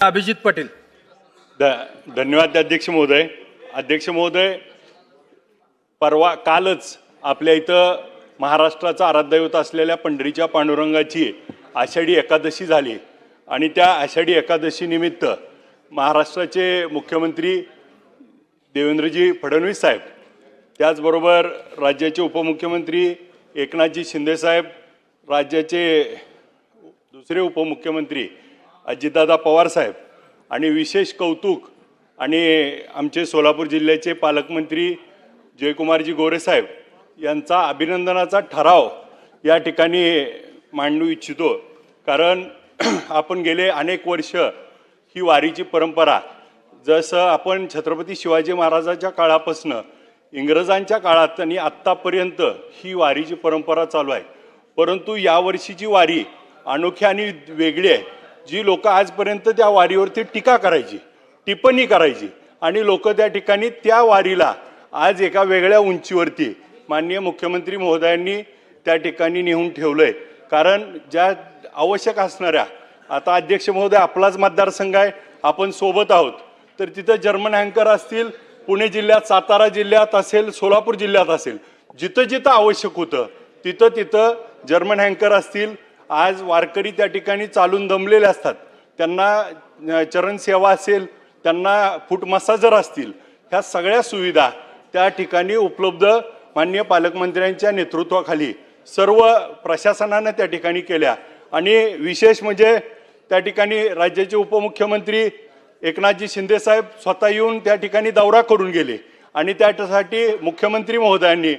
Abhijit Patel. The धन्यवाद अध्यक्ष महोदय. अध्यक्ष महोदय परवा कालच आपल्या इथं महाराष्ट्राचा आराध्यदैवत असलेल्या पंढरीच्या पांडुरंगाची आषाढी एकादशी झाली. आणि त्या आषाढी एकादशीनिमित्त महाराष्ट्राचे मुख्यमंत्री देवेंद्रजी फडणवीस साहेब त्याचबरोबर राज्याचे उपमुख्यमंत्री एकनाथजी शिंदेसाहेब राज्याचे दुसरे उपमुख्यमंत्री अजितदादा पवार साहेब आणि विशेष कौतुक आणि आमचे सोलापूर जिल्ह्याचे पालकमंत्री जयकुमारजी गोरेसाहेब यांचा अभिनंदनाचा ठराव या ठिकाणी मांडू इच्छितो. कारण आपण गेले अनेक वर्ष ही वारीची परंपरा जसं आपण छत्रपती शिवाजी महाराजाच्या काळापासनं इंग्रजांच्या काळात आणि आत्तापर्यंत ही वारीची परंपरा चालू आहे. परंतु यावर्षीची वारी अनोखी आणि वेगळी आहे. जी लोक आजपर्यंत त्या वारीवरती टीका करायची टिप्पणी करायची आणि लोक त्या ठिकाणी त्या वारीला आज एका वेगळ्या उंचीवरती माननीय मुख्यमंत्री महोदयांनी त्या ठिकाणी नेऊन ठेवलं आहे कारण ज्या आवश्यक असणाऱ्या आता अध्यक्ष महोदय आपलाच मतदारसंघ आहे आपण सोबत आहोत तर तिथं जर्मन हँकर असतील पुणे जिल्ह्यात सातारा जिल्ह्यात असेल सोलापूर जिल्ह्यात असेल जिथं जिथं आवश्यक होतं तिथं तिथं जर्मन हँकर असतील आज वारकरी त्या ठिकाणी चालून दमलेले असतात. त्यांना चरणसेवा असेल त्यांना फूट मसाजर असतील ह्या सगळ्या सुविधा त्या ठिकाणी उपलब्ध माननीय पालकमंत्र्यांच्या नेतृत्वाखाली सर्व प्रशासनानं त्या ठिकाणी केल्या. आणि विशेष म्हणजे त्या ठिकाणी राज्याचे उपमुख्यमंत्री एकनाथजी शिंदेसाहेब स्वतः येऊन त्या ठिकाणी दौरा करून गेले. आणि त्यासाठी मुख्यमंत्री महोदयांनी